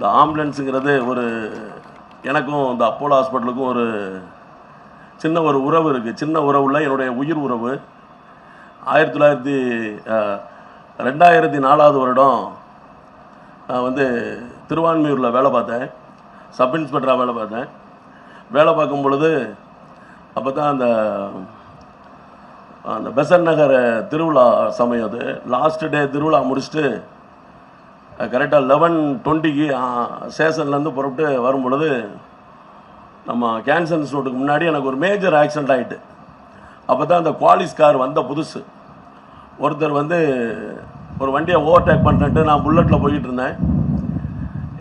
இந்த ஆம்புலன்ஸுங்கிறது ஒரு எனக்கும் இந்த அப்போலோ ஹாஸ்பிட்டலுக்கும் ஒரு சின்ன ஒரு உறவு இருக்குது சின்ன உறவுல என்னுடைய உயிர் உறவு ஆயிரத்தி தொள்ளாயிரத்தி ரெண்டாயிரத்தி நாலாவது வருடம் நான் வந்து திருவான்மையூரில் வேலை பார்த்தேன். சப் இன்ஸ்பெக்டராக வேலை பார்த்தேன். வேலை பார்க்கும் பொழுது அப்போ தான் அந்த அந்த பெசன் நகர் திருவிழா சமயம் அது. லாஸ்ட் டே திருவிழா முடிச்சுட்டு கரெக்டாக லெவன் டுவெண்ட்டிக்கு ஸ்டேஷன்லேருந்து புறப்பட்டு வரும் பொழுது நம்ம கேன்சன் ரோட்டுக்கு முன்னாடி எனக்கு ஒரு மேஜர் ஆக்சிடென்ட் ஆகிட்டு அப்போ தான் அந்த குவாலிஸ் கார் வந்த புதுசு. ஒருத்தர் வந்து ஒரு வண்டியை ஓவர்டேக் பண்ணிட்டு நான் புல்லட்டில் போய்கிட்டு இருந்தேன்.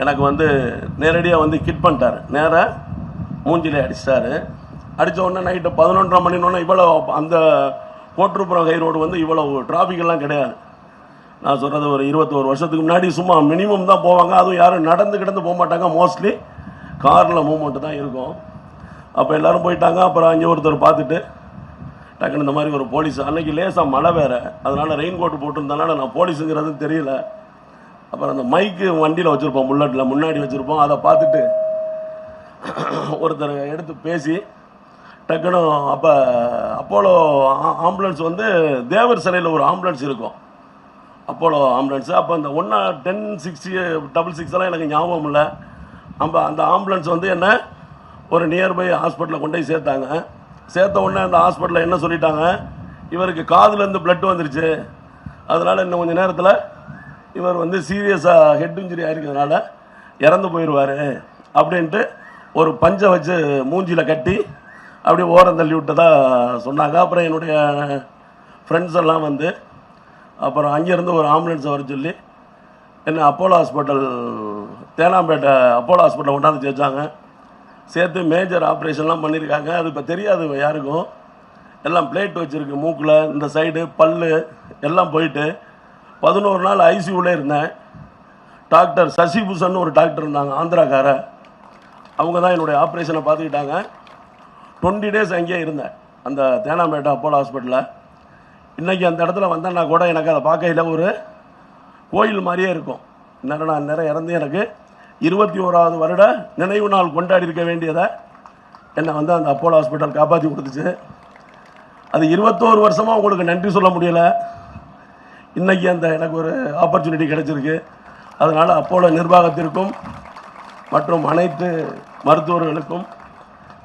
எனக்கு வந்து நேரடியாக வந்து கிட் பண்ணிட்டார். நேராக மூஞ்சிலே அடிச்சிட்டாரு. அடித்த உடனே நைட்டு பதினொன்றரை மணினோடனே இவ்வளோ அந்த கோட்டுப்புறம் கை ரோடு வந்து இவ்வளோ டிராஃபிக்கெல்லாம் கிடையாது. நான் சொல்கிறது ஒரு இருபத்தோரு வருஷத்துக்கு முன்னாடி சும்மா மினிமம் தான் போவாங்க. அதுவும் யாரும் நடந்து கிடந்து போக மாட்டாங்க மோஸ்ட்லி காரில் மூமெண்ட்டு தான் இருக்கும். அப்போ எல்லோரும் போயிட்டாங்க. அப்புறம் அங்கே ஒருத்தர் பார்த்துட்டு டக்குன்னு இந்த மாதிரி ஒரு போலீஸ் அன்னைக்கு லேசாக மழை வேறு. அதனால் ரெயின் கோட் போட்டிருந்தனால நான் போலீஸுங்கிறது தெரியல. அப்புறம் அந்த மைக்கு வண்டியில் வச்சுருப்போம். புல்லட்டில் முன்னாடி வச்சுருப்போம். அதை பார்த்துட்டு ஒருத்தர் எடுத்து பேசி டக்குன்னு அப்போ அப்போலோ ஆ- ஆம்புலன்ஸ் வந்து தேவர் சிலையில் ஒரு ஆம்புலன்ஸ் இருக்கும். Apollo ambulance. அப்போ அந்த ஒன்றா டென் சிக்ஸ்டி டபுள் சிக்ஸ் எல்லாம் எனக்கு ஞாபகம் இல்லை. அப்போ அந்த ஆம்புலன்ஸ் வந்து என்ன ஒரு நியர்பை ஹாஸ்பிட்டலில் கொண்டு போய் சேர்த்தாங்க. சேர்த்த உடனே அந்த ஹாஸ்பிட்டலில் என்ன சொல்லிட்டாங்க? இவருக்கு காதுலேருந்து பிளட் வந்துருச்சு. அதனால் இன்னும் கொஞ்சம் நேரத்தில் இவர் வந்து சீரியஸாக ஹெட் இன்ஜுரி ஆகிருக்கிறதுனால இறந்து போயிடுவார் அப்படின்ட்டு ஒரு பஞ்சை வச்சு மூஞ்சியில் கட்டி அப்படியே ஓரம் தள்ளி விட்டதா சொன்னாங்க. அப்புறம் என்னுடைய ஃப்ரெண்ட்ஸ் எல்லாம் வந்து அப்புறம் அங்கேருந்து ஒரு ஆம்புலன்ஸை வர சொல்லி என்ன Apollo hospital Teynampet Apollo hospital கொண்டாந்து சேர்த்தாங்க. சேர்த்து மேஜர் ஆப்ரேஷன்லாம் பண்ணியிருக்காங்க. அது இப்போ தெரியாது யாருக்கும். எல்லாம் பிளேட் வச்சுருக்கு மூக்கில் இந்த சைடு பல்லு எல்லாம் போயிட்டு. பதினோரு நாள் ஐசியூவில் இருந்தேன். டாக்டர் சசிபூஷன் ஒரு டாக்டர் இருந்தாங்க ஆந்திராக்கார. அவங்க தான் என்னுடைய ஆப்ரேஷனை பார்த்துக்கிட்டாங்க. டுவெண்ட்டி டேஸ் அங்கேயே இருந்தேன் அந்த தேனாம்பேட்டை அப்போலோ ஹாஸ்பிட்டலில். இன்றைக்கி அந்த இடத்துல வந்தேன்னா கூட எனக்கு அதை பார்க்கையில் ஒரு கோயில் மாதிரியே இருக்கும். இன்னும் நான் நிறைய இறந்து எனக்கு இருபத்தி ஓராவது வருட நினைவு நாள் கொண்டாடி இருக்க வேண்டியதை என்னை வந்து அந்த அப்போலோ ஹாஸ்பிட்டல் காப்பாற்றி கொடுத்துச்சு. அது இருபத்தோரு வருஷமாக உங்களுக்கு நன்றி சொல்ல முடியலை. இன்றைக்கி அந்த எனக்கு ஒரு ஆப்பர்ச்சுனிட்டி கிடச்சிருக்கு. அதனால் அப்போலோ நிர்வாகத்திற்கும் மற்றும் அனைத்து மருத்துவர்களுக்கும்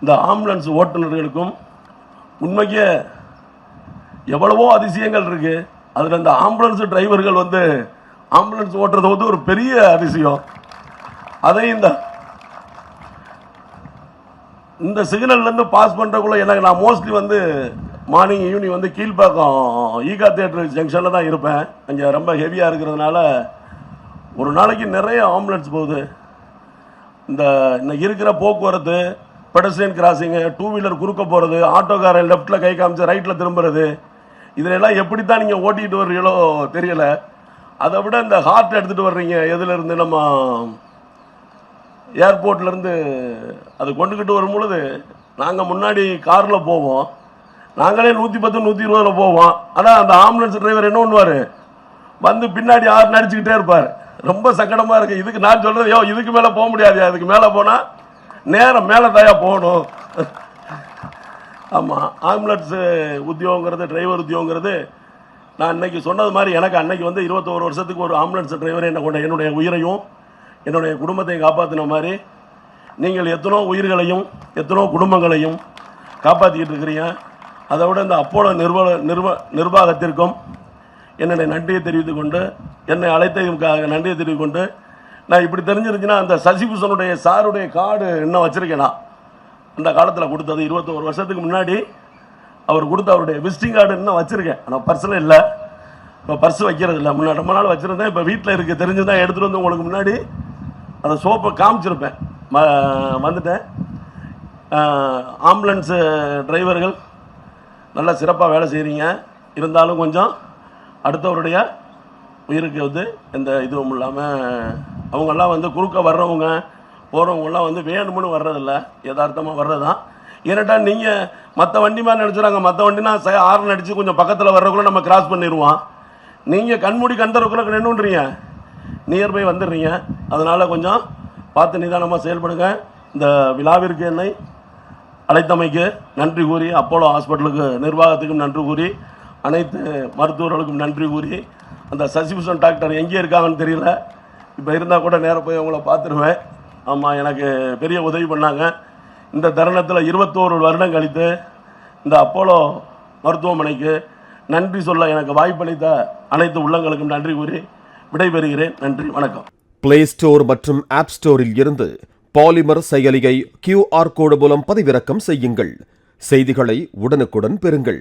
இந்த ஆம்புலன்ஸ் ஓட்டுநர்களுக்கும் உண்மைக்கே எவ்வளவோ அதிசயங்கள் இருக்கு. அதில் இந்த ஆம்புலன்ஸ் டிரைவர்கள் வந்து ஆம்புலன்ஸ் ஓட்டுறது வந்து ஒரு பெரிய அதிசயம். அதையும் இந்த இந்த சிக்னல்லேருந்து பாஸ் பண்ணுறக்குள்ள எனக்கு நான் மோஸ்ட்லி வந்து மார்னிங் ஈவினிங் வந்து கீழ்ப்பாக்கம் ஈகா தேட்டர் ஜங்ஷனில் தான் இருப்பேன். அங்கே ரொம்ப ஹெவியாக இருக்கிறதுனால ஒரு நாளைக்கு நிறைய ஆம்புலன்ஸ் போகுது. இந்த இன்னைக்கு இருக்கிற போக்குவரத்து பெடஸ்ட்ரியன் கிராசிங்கு டூ வீலர் குறுக்க போகிறது ஆட்டோக்காரன் லெஃப்ட்டில் கை காமிச்சு ரைட்டில் திரும்புறது இதிலெல்லாம் எப்படி தான் நீங்கள் ஓட்டிகிட்டு வர்றீங்களோ தெரியலை. அதை விட இந்த ஹார்ட் எடுத்துகிட்டு வர்றீங்க எதுலேருந்து நம்ம ஏர்போர்ட்லேருந்து அது கொண்டுக்கிட்டு வரும் பொழுது நாங்கள் முன்னாடி காரில் போவோம். நாங்களே நூற்றி பத்து நூற்றி இருபதில் போவோம். ஆனால் அந்த ஆம்புலன்ஸ் டிரைவர் என்ன பண்ணுவார்? வந்து பின்னாடி ஆறு நடிச்சுக்கிட்டே இருப்பார். ரொம்ப சங்கடமாக இருக்குது இதுக்கு நான் சொல்கிறது யோ இதுக்கு மேலே போக முடியாது. அதுக்கு மேலே போனால் நேரம் மேலே தாயா போகணும். ஆமாம் ஆம்புலன்ஸு உத்தியோகங்கிறது டிரைவர் உத்தியோகங்கிறது நான் இன்றைக்கி சொன்னது மாதிரி எனக்கு அன்னைக்கு வந்து இருபத்தோரு வருஷத்துக்கு ஒரு ஆம்புலன்ஸ் டிரைவர் என்ன கொண்ட என்னுடைய உயிரையும் என்னுடைய குடும்பத்தையும் காப்பாற்றின மாதிரி நீங்கள் எத்தனோ உயிர்களையும் எத்தனோ குடும்பங்களையும் காப்பாற்றிக்கிட்டு இருக்கிறீங்க. அதை விட இந்த அப்போலோ நிர்வாக நிர்வ நிர்வாகத்திற்கும் என்னுடைய நன்றியை தெரிவித்துக் கொண்டு என்னை அழைத்ததுக்காக நன்றியை தெரிவித்துக் கொண்டு நான் இப்படி தெரிஞ்சிருந்துச்சுன்னா அந்த சசிபூஷனுடைய சாருடைய கார்டு இன்னும் வச்சுருக்கேனா நான். அந்த காலத்தில் கொடுத்தது. இருபத்தோரு வருஷத்துக்கு முன்னாடி அவர் கொடுத்த அவருடைய விசிட்டிங் கார்டு இன்னும் வச்சுருக்கேன். ஆனால் பர்ஸில் இல்லை. இப்போ பர்ஸ் வைக்கிறது இல்லை. முன்னாடி ரொம்ப நாள் வச்சுருந்தேன். இப்போ வீட்டில் இருக்குது தெரிஞ்சுதான் எடுத்துகிட்டு வந்து உங்களுக்கு முன்னாடி அந்த சோப்பை காமிச்சிருப்பேன். ம- வந்துட்டேன். ஆம்புலன்ஸு டிரைவர்கள் நல்லா சிறப்பாக வேலை செய்கிறீங்க இருந்தாலும் கொஞ்சம் அடுத்தவருடைய உயிருக்கு வந்து எந்த இதுவும் இல்லாமல் அவங்கெல்லாம் வந்து குறுக்க வர்றவங்க போகிறவங்களாம் வந்து வேணும்னு வர்றதில்ல. யதார்த்தமாக வர்றதான் ஏன்னாட்டா நீங்கள் மற்ற வண்டி மாதிரி நினச்சிடாங்க மற்ற வண்டினா ச ஆறு அடித்து கொஞ்சம் பக்கத்தில் வர்றதுக்குள்ள நம்ம கிராஸ் பண்ணிடுவோம். நீங்கள் கண்மூடி கண்டறக்குள்ள நின்றுன்றீங்க நியர்பை வந்துடுறீங்க. அதனால் கொஞ்சம் பார்த்து நிதானமாக செயல்படுங்க. இந்த விழாவிற்கு என்னை அழைத்தமைக்கு நன்றி கூறி அப்போலோ ஹாஸ்பிட்டலுக்கு நிர்வாகத்துக்கும் நன்றி கூறி அனைத்து மருத்துவர்களுக்கும் நன்றி கூறி அந்த சசிபூஷன் டாக்டர் எங்கே இருக்காங்கன்னு தெரியல. இப்போ இருந்தால் கூட நேராக போய் அவங்கள பார்த்துருவேன். ஆமாம் எனக்கு பெரிய உதவி பண்ணாங்க. இந்த தருணத்தில் இருபத்தோரு வருடம் கழித்து இந்த அப்போலோ மருத்துவமனைக்கு நன்றி சொல்ல எனக்கு வாய்ப்பளித்த அனைத்து உள்ளங்களுக்கும் நன்றி கூறி விடைபெறுகிறேன். நன்றி வணக்கம். பிளே ஸ்டோர் மற்றும் ஆப் ஸ்டோரில் இருந்து பாலிமர் செயலியை கியூஆர் கோடு மூலம் பதிவிறக்கம் செய்யுங்கள். செய்திகளை உடனுக்குடன் பெறுங்கள்.